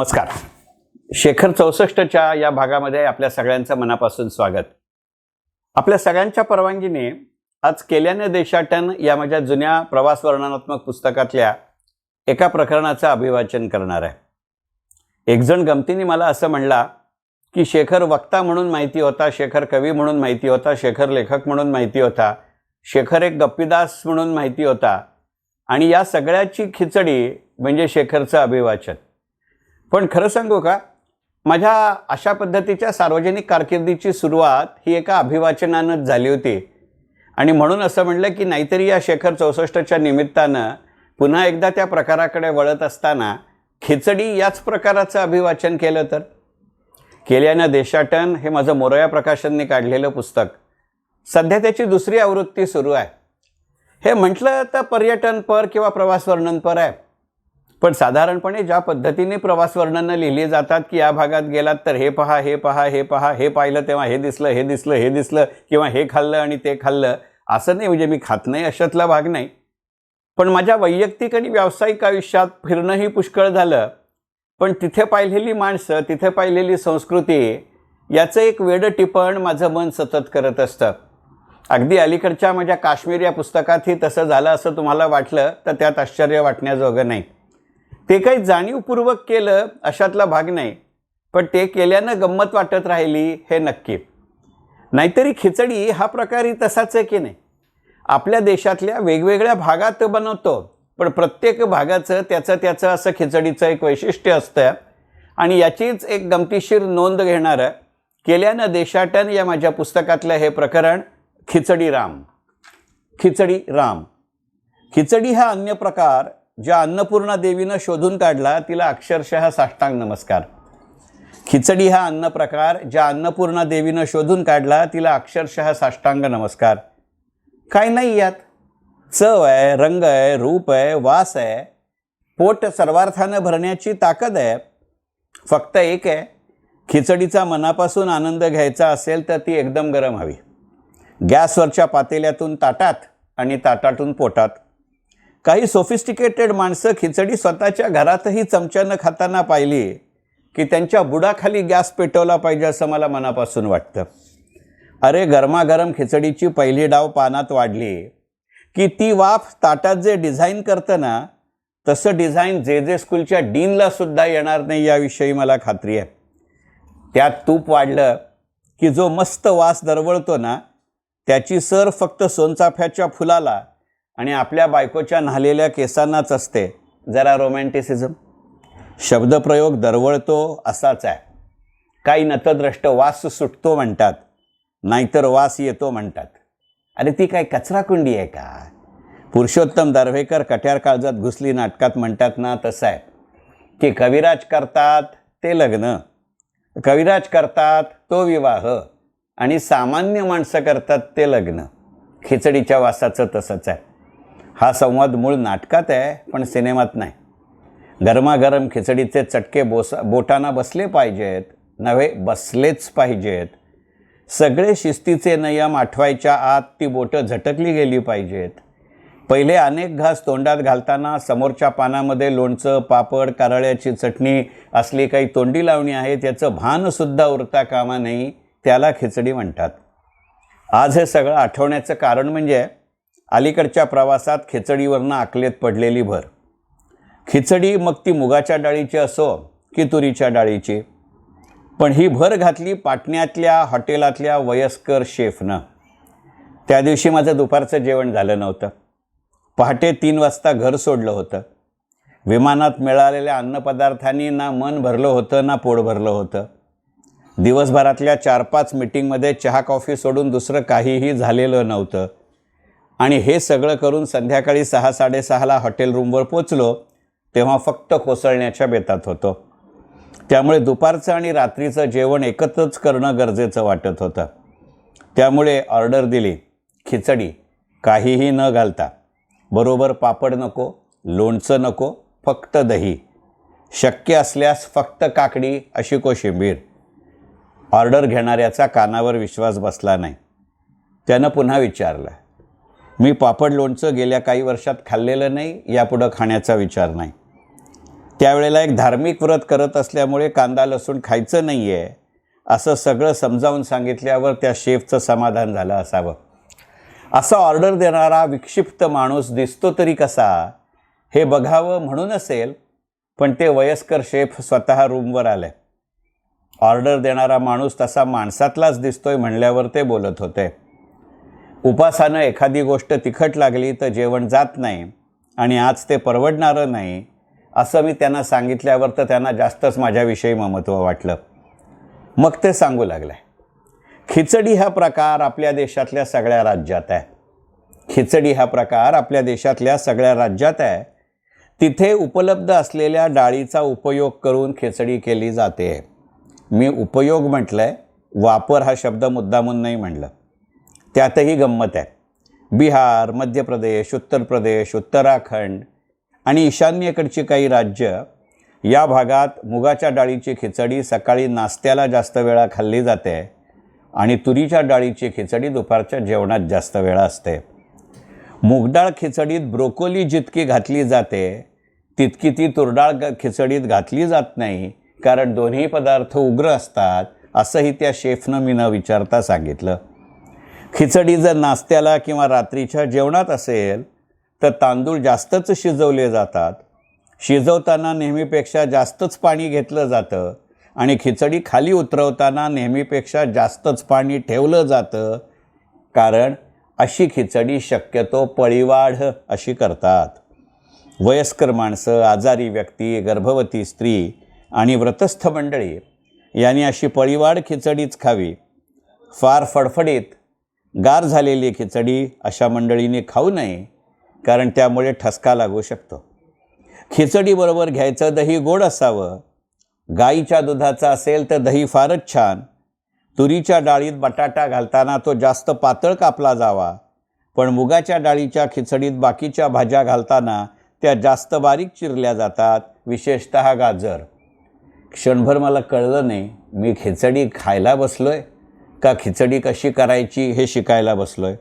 नमस्कार. शेखर चौसष्टच्या या भागामध्ये आपल्या सगळ्यांचं मनापासून स्वागत. आपल्या सगळ्यांच्या परवानगीने आज केल्याने देशाटन या माझ्या जुन्या प्रवास वर्णनात्मक पुस्तकातल्या एका प्रकरणाचं अभिवाचन करणार आहे. एक जण गमतीने मला असं म्हणला की शेखर वक्ता म्हणून माहिती होता शेखर कवी म्हणून माहिती होता शेखर लेखक म्हणून माहिती होता शेखर एक गप्पीदास म्हणून माहिती होता आणि या सगळ्याची खिचडी म्हणजे शेखरचं अभिवाचन. पण खरं सांगू का? माझ्या अशा पद्धतीच्या सार्वजनिक कारकिर्दीची सुरुवात ही एका अभिवाचनानंच झाली होती. आणि म्हणून असं म्हणलं की नाहीतरी या शेखर चौसष्टच्या निमित्तानं पुन्हा एकदा त्या प्रकाराकडे वळत असताना खिचडी याच प्रकाराचं अभिवाचन केलं तर? केल्यानं देशाटन हे माझं मोरया प्रकाशनने काढलेलं पुस्तक. सध्या त्याची दुसरी आवृत्ती सुरू आहे. हे म्हटलं तर पर्यटनपर किंवा प्रवास वर्णनपर आहे. पण साधारणपणे ज्या पद्धतीने प्रवास वर्णनं लिहिली जातात की या भागात गेलात तर हे पहा हे पहा हे पहा हे पाहिलं तेव्हा हे दिसलं हे दिसलं हे दिसलं किंवा हे खाल्लं आणि ते खाल्लं असं नाही म्हणजे मी खात नाही अशातला भाग नाही. पण माझ्या वैयक्तिक आणि व्यावसायिक आयुष्यात फिरणंही पुष्कळ झालं. पण तिथे पाहिलेली माणसं तिथे पाहिलेली संस्कृती याचं एक वेडं टिपण माझं मन सतत करत असतं. अगदी अलीकडच्या माझ्या काश्मीर या पुस्तकातही तसं झालं असं तुम्हाला वाटलं तर त्यात आश्चर्य वाटण्याजोगं नाही. ते काही जाणीवपूर्वक केलं अशातला भाग नाही. पण ते केल्यानं गंमत वाटत राहिली हे नक्की. नाहीतरी खिचडी हा प्रकारही तसाच आहे की नाही? आपल्या देशातल्या वेगवेगळ्या भागात बनवतो पण प्रत्येक भागाचं त्याचं त्याचं असं खिचडीचं एक वैशिष्ट्य असतं. आणि याचीच एक गमतीशीर नोंद घेणारं केल्यानं देशाटन या माझ्या पुस्तकातलं हे प्रकरण खिचडी राम. खिचडी राम. खिचडी हा अन्य प्रकार ज्या अन्नपूर्णा देवीनं शोधून काढला तिला अक्षरशः साष्टांग नमस्कार. खिचडी हा अन्न प्रकार ज्या अन्नपूर्णा देवीनं शोधून काढला तिला अक्षरशः साष्टांग नमस्कार. काय नाही यात? चव आहे रंग आहे रूप आहे वास आहे. पोट सर्वार्थानं भरण्याची ताकद आहे. फक्त एक आहे खिचडीचा मनापासून आनंद घ्यायचा असेल तर ती एकदम गरम हवी. गॅसवरच्या पातेल्यातून ताटात आणि ताटातून पोटात. काही सोफिस्टिकेटेड माणसं खिचडी स्वतःच्या घरातही चमच्यानं खाताना पाहिली की त्यांच्या बुडाखाली गॅस पेटवला पाहिजे असं मला मनापासून वाटतं. अरे गरमागरम खिचडीची पहिली डाव पानात वाढली की ती वाफ ताटात जे डिझाईन करतं ना तसं डिझाईन जे जे स्कूलच्या डीनला सुद्धा येणार नाही याविषयी मला खात्री आहे. त्यात तूप वाढलं की जो मस्त वास दरवळतो ना त्याची सर फक्त सोनचाफ्याच्या फुलाला आणि आपल्या बायकोच्या न्हालेल्या केसांनाच असते. जरा रोमॅन्टिसिझम शब्दप्रयोग दरवळतो असाच आहे. काही नतद्रष्ट वास सुटतो म्हणतात. नाहीतर वास येतो म्हणतात. अरे ती काय कचराकुंडी आहे का? पुरुषोत्तम दार्व्हेकर कट्यार काळजात घुसली नाटकात म्हणतात ना तसं आहे. की कविराज करतात ते लग्न. कविराज करतात तो विवाह. आणि सामान्य माणसं करतात ते लग्न. खिचडीच्या वासाचं तसंच आहे. हा संवाद मूळ नाटकात आहे पण सिनेमात नाही. गरमागरम खिचडीचे चटके बोसा बोटांना बसले पाहिजेत नव्हे बसलेच पाहिजेत. सगळे शिस्तीचे नियम आठवायच्या आत ती बोटं झटकली गेली पाहिजेत. पहिले अनेक घास तोंडात घालताना समोरच्या पानामध्ये लोणचं पापड कारळ्याची चटणी असली काही तोंडी लावणी आहे त्याचं भानसुद्धा उरता कामा नाही त्याला खिचडी म्हणतात. आज हे सगळं आठवण्याचं कारण म्हणजे अलीकडच्या प्रवासात खिचडीवरनं आकलेत पडलेली भर. खिचडी मग ती मुगाच्या डाळीची असो की तुरीच्या डाळीची. पण ही भर घातली पाटण्यातल्या हॉटेलातल्या वयस्कर शेफनं. त्या दिवशी माझं दुपारचं जेवण झालं नव्हतं. पहाटे तीन वाजता घर सोडलं होतं. विमानात मिळालेल्या अन्नपदार्थांनी ना मन भरलं होतं ना पोट भरलं होतं. दिवसभरातल्या चार पाच मिटिंगमध्ये चहा कॉफी सोडून दुसरं काहीही झालेलं नव्हतं. आणि हे सगळं करून संध्याकाळी सहा साडेसहाला हॉटेल रूमवर पोचलो तेव्हा फक्त कोसळण्याच्या बेतात होतो. त्यामुळे दुपारचं आणि रात्रीचं जेवण एकत्रच करणं गरजेचं वाटत होतं. त्यामुळे ऑर्डर दिली खिचडी काहीही न घालता. बरोबर पापड नको लोणचं नको फक्त दही. शक्य असल्यास फक्त काकडी अशी कोशिंबीर. ऑर्डर घेणाऱ्याचा कानावर विश्वास बसला नाही. त्यानं पुन्हा विचारलं मी पापड लोणचं गेल्या काही वर्षात खाल्लेलं नाही यापुढं खाण्याचा विचार नाही. त्यावेळेला एक धार्मिक व्रत करत असल्यामुळे कांदा लसूण खायचं नाही आहे असं सगळं समजावून सांगितल्यावर त्या शेफचं समाधान झालं असावं. असा ऑर्डर देणारा विक्षिप्त माणूस दिसतो तरी कसा हे बघावं म्हणून असेल पण ते वयस्कर शेफ स्वतः रूमवर आले. ऑर्डर देणारा माणूस तसा माणसातलाच दिसतोय म्हणल्यावर ते बोलत होते. उपासानं एखादी गोष्ट तिखट लागली तर जेवण जात नाही आणि आज ते परवडणारं नाही असं मी त्यांना सांगितल्यावर तर त्यांना जास्तच माझ्याविषयी ममत्व वाटलं. मग ते सांगू लागले खिचडी हा प्रकार आपल्या देशातल्या सगळ्या राज्यात आहे. खिचडी हा प्रकार आपल्या देशातल्या सगळ्या राज्यात आहे. तिथे उपलब्ध असलेल्या डाळीचा उपयोग करून खिचडी केली जाते. मी उपयोग म्हटलं आहे वापर हा शब्द मुद्दामून नाही म्हटलं त्यातही गंमत आहे. बिहार मध्य प्रदेश उत्तर प्रदेश उत्तराखंड आणि ईशान्येकडची काही राज्य या भागात मुगाच्या डाळीची खिचडी सकाळी नाश्त्याला जास्त वेळा खाल्ली जाते आणि तुरीच्या डाळीची खिचडी दुपारच्या जेवणात जास्त वेळा असते. मुगडाळ खिचडीत ब्रोकोली जितकी घातली जाते तितकी ती तुरडाळ ग- खिचडीत घातली जात नाही कारण दोन्ही पदार्थ उग्र असतात असंही त्या शेफनं मी न विचारता सांगितलं. खिचडी जर नाश्त्याला किंवा रात्रीच्या जेवणात असेल तर तांदूळ जास्तच शिजवले जातात. शिजवताना नेहमीपेक्षा जास्तच पाणी घेतलं जातं आणि खिचडी खाली उतरवताना नेहमीपेक्षा जास्तच पाणी ठेवलं जातं. कारण अशी खिचडी शक्यतो पळीवाढ अशी करतात. वयस्कर माणसं आजारी व्यक्ती गर्भवती स्त्री आणि व्रतस्थ मंडळी यांनी अशी पळीवाढ खिचडीच खावी. फार फडफडीत गार झालेली खिचडी अशा मंडळीने खाऊ नये कारण त्यामुळे ठसका लागू शकतो. खिचडीबरोबर घ्यायचं दही गोड असावं. गाईच्या दुधाचं असेल तर दही फारच छान. तुरीच्या डाळीत बटाटा घालताना तो जास्त पातळ कापला जावा. पण मुगाच्या डाळीच्या खिचडीत बाकीच्या भाज्या घालताना त्या जास्त बारीक चिरल्या जातात विशेषत गाजर. क्षणभर मला कळलं नाही मी खिचडी खायला बसलो आहे का खिचडी कशी करायची हे शिकायला बसलो आहे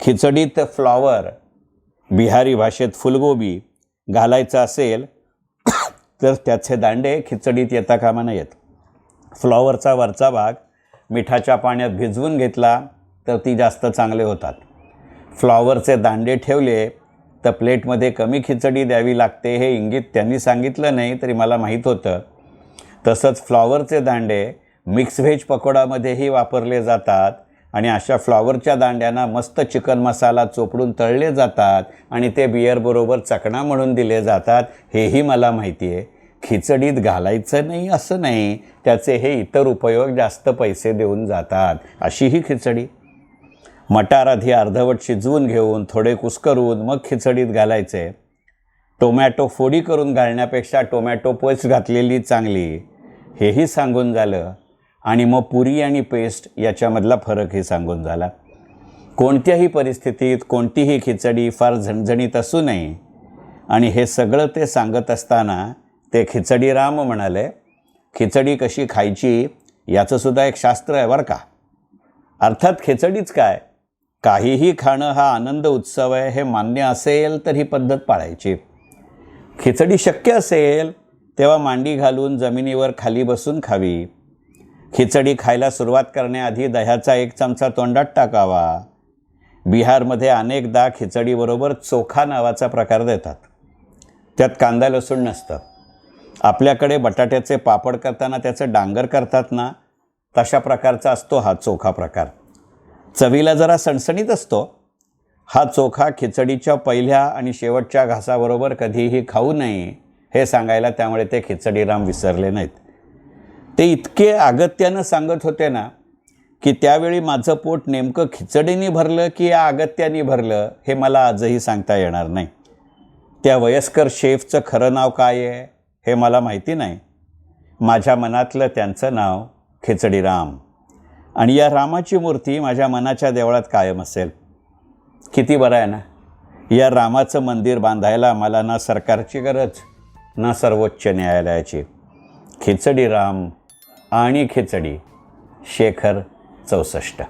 खिचडीत फ्लॉवर बिहारी भाषेत फुलगोबी घालायचं असेल तर त्याचे दांडे खिचडीत येता कामा नयेत. फ्लॉवरचा वरचा भाग मिठाच्या पाण्यात भिजवून घेतला तर ती जास्त चांगले होतात. फ्लॉवरचे दांडे ठेवले तर प्लेटमध्ये कमी खिचडी द्यावी लागते हे इंगित त्यांनी सांगितलं नाही तरी मला माहीत होतं. तसंच फ्लॉवरचे दांडे मिक्स व्हेज पकोडामध्येही वापरले जातात आणि अशा फ्लॉवरच्या दांड्यांना मस्त चिकन मसाला चोपडून तळले जातात आणि ते बियरबरोबर चकणा म्हणून दिले जातात हेही मला माहिती आहे. खिचडीत घालायचं नाही असं नाही. त्याचे हे इतर उपयोग जास्त पैसे देऊन जातात. अशी ही खिचडी. मटार आधी अर्धवट शिजवून घेऊन थोडे कुस्करून मग खिचडीत घालायचे. टोमॅटो फोडी करून घालण्यापेक्षा टोमॅटो पेस्ट घातलेली चांगली. हेही सांगून झालं. आणि मग पुरी आणि पेस्ट याच्यामधला फरक हे सांगून झाला. कोणत्याही परिस्थितीत कोणतीही खिचडी फार झणझणीत असू नये. आणि हे सगळं ते सांगत असताना ते खिचडी राम म्हणाले खिचडी कशी खायची याचंसुद्धा एक शास्त्र आहे बरं का. अर्थात खिचडीच काय? काहीही खाणं हा आनंद उत्सव आहे हे मान्य असेल तर ही पद्धत पाळायची. खिचडी शक्य असेल तेव्हा मांडी घालून जमिनीवर खाली बसून खावी. खिचडी खायला सुरुवात करण्याआधी दह्याचा एक चमचा तोंडात टाकावा. बिहारमध्ये अनेकदा खिचडीबरोबर चोखा नावाचा प्रकार देतात. त्यात कांदा लसूण नसतं. आपल्याकडे बटाट्याचे पापड करताना त्याचं डांगर करतात ना तशा प्रकारचा असतो हा चोखा प्रकार. चवीला जरा सणसणीत असतो. हा चोखा खिचडीच्या पहिल्या आणि शेवटच्या घासाबरोबर कधीही खाऊ नये हे सांगायला त्यामुळे ते खिचडीराम विसरले नाहीत. ते इतके अगत्यानं सांगत होते ना की त्यावेळी माझं पोट नेमकं खिचडीने भरलं की या अगत्याने भरलं हे मला आजही सांगता येणार नाही. त्या वयस्कर शेफचं खरं नाव काय आहे हे मला माहिती नाही. माझ्या मनातलं त्यांचं नाव खिचडीराम. आणि या रामाची मूर्ती माझ्या मनाच्या देवळात कायम असेल. किती बरं आहे ना? या रामाचं मंदिर बांधायला मला ना सरकारची गरज ना सर्वोच्च न्यायालयाची. खिचडी राम आणि खिचडी शेखर चौसष्ट.